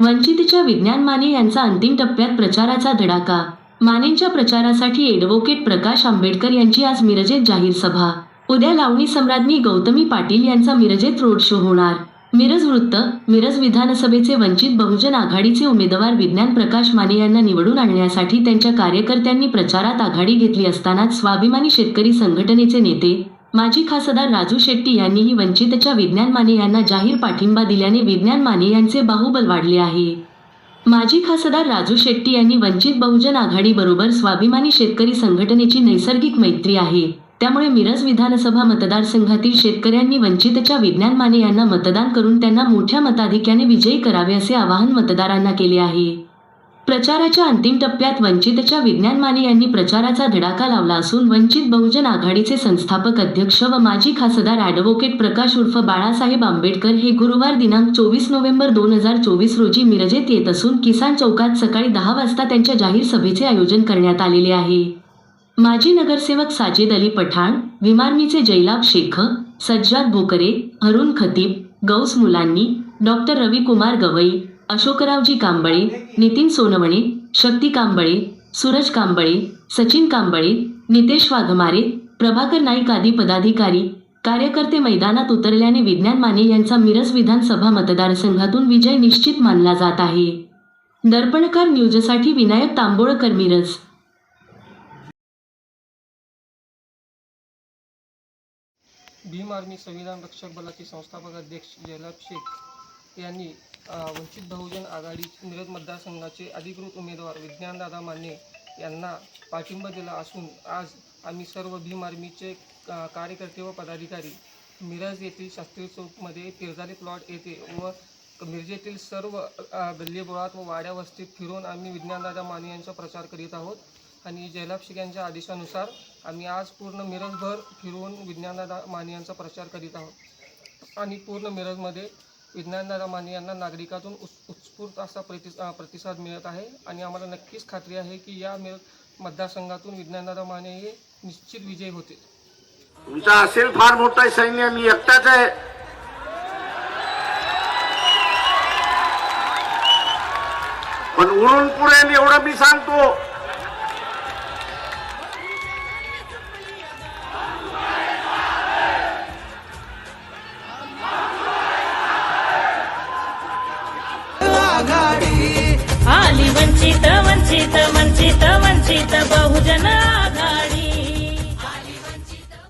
वंचितच्या विज्ञान माने यांचा अंतिम टप्प्यात प्रचाराचा धडाका. मानेंच्या प्रचारासाठी एडव्होकेट प्रकाश आंबेडकर यांची आज मिरजेत जाहीर सभा. उद्या लावणी सम्राज्ञी गौतमी पाटील यांचा मिरजेत रोड शो होणार. मिरज वृत्त मिरज विधानसभेचे वंचित बहुजन आघाडीचे उमेदवार विज्ञान प्रकाश माने यांना निवडून आणण्यासाठी त्यांच्या कार्यकर्त्यांनी प्रचारात आघाडी घेतली असतानाच स्वाभिमानी शेतकरी संघटनेचे नेते माजी खासदार राजू शेट्टी यांनीही वंचितच्या विज्ञान माने यांना जाहीर पाठिंबा दिल्याने विज्ञान माने यांचे बाहुबल वाढले आहे. माजी खासदार राजू शेट्टी यांनी वंचित बहुजन आघाडीबरोबर स्वाभिमानी शेतकरी संघटनेची नैसर्गिक मैत्री आहे. त्यामुळे मिरज विधानसभा मतदारसंघातील शेतकऱ्यांनी वंचितच्या विज्ञान माने यांना मतदान करून त्यांना मोठ्या मताधिक्याने विजयी करावे असे आवाहन मतदारांना केले आहे. प्रचाराच्या अंतिम टप्प्यात वंचितच्या विज्ञान माने यांनी प्रचाराचा धडाका लावला असून वंचित बहुजन आघाडीचे संस्थापक अध्यक्ष व माजी खासदार ॲडव्होकेट प्रकाश उर्फ बाळासाहेब आंबेडकर हे गुरुवार दिनांक चोवीस नोव्हेंबर दोन हजार चोवीस रोजी मिरजेत येत असून किसान चौकात सकाळी दहा वाजता त्यांच्या जाहीर सभेचे आयोजन करण्यात आलेले आहे. माजी नगरसेवक साजिद अली पठाण विमार्मीचे जैलाब शेख सज्जाद भोकरे अरुण खतीब गौस मुलांनी डॉक्टर रविकुमार गवई अशोकरावजी कांबळे नितीन सोनवणे शक्ती कांबळे सूरज कांबळे सचिन कांबळे नितेश वाघमारे प्रभाकर नाईक आदी पदाधिकारी कार्यकर्ते मैदानात उतरल्याने विज्ञान माने यांचा मिरज विधानसभा मतदारसंघातून विजय निश्चित मानला जात आहे. दर्पणकार न्यूजसाठी विनायक तांबोळकर मिरज. भीम आर्मी संविधान रक्षक बलाचे संस्थापक अध्यक्ष जयलाभ शेख यांनी वंचित बहुजन आघाडी मिरज मतदारसंघाचे अधिकृत उमेदवार विज्ञानदादा माने यांना पाठिंबा दिला असून आज आम्ही सर्व भीम आर्मीचे कार्यकर्ते व पदाधिकारी मिरज येथील शास्त्री चौकमध्ये पिरजाली प्लॉट येथे व मिरजेतील सर्व गल्लीबोळात व वाड्या वस्तीत फिरून आम्ही विज्ञानदादा माने यांचा प्रचार करीत आहोत आणि जयलाभ शेख यांच्या आदेशानुसार आम्ही आज पूर्ण मिरजभर फिरून विज्ञानदादा माने यांचा प्रचार करीत आहोत. आणि पूर्ण मिरजमध्ये विज्ञानदादा माने यांना नागरिकातून उत् उत्स्फूर्त असा प्रति प्रतिसाद मिळत आहे. आणि आम्हाला नक्कीच खात्री आहे की या मतदारसंघातून विज्ञानदादा माने हे निश्चित विजयी होते. तुमचा असेल फार मोठा सैन्य मी एकटाच आहे. पण उडून पुरेल एवढं मी सांगतो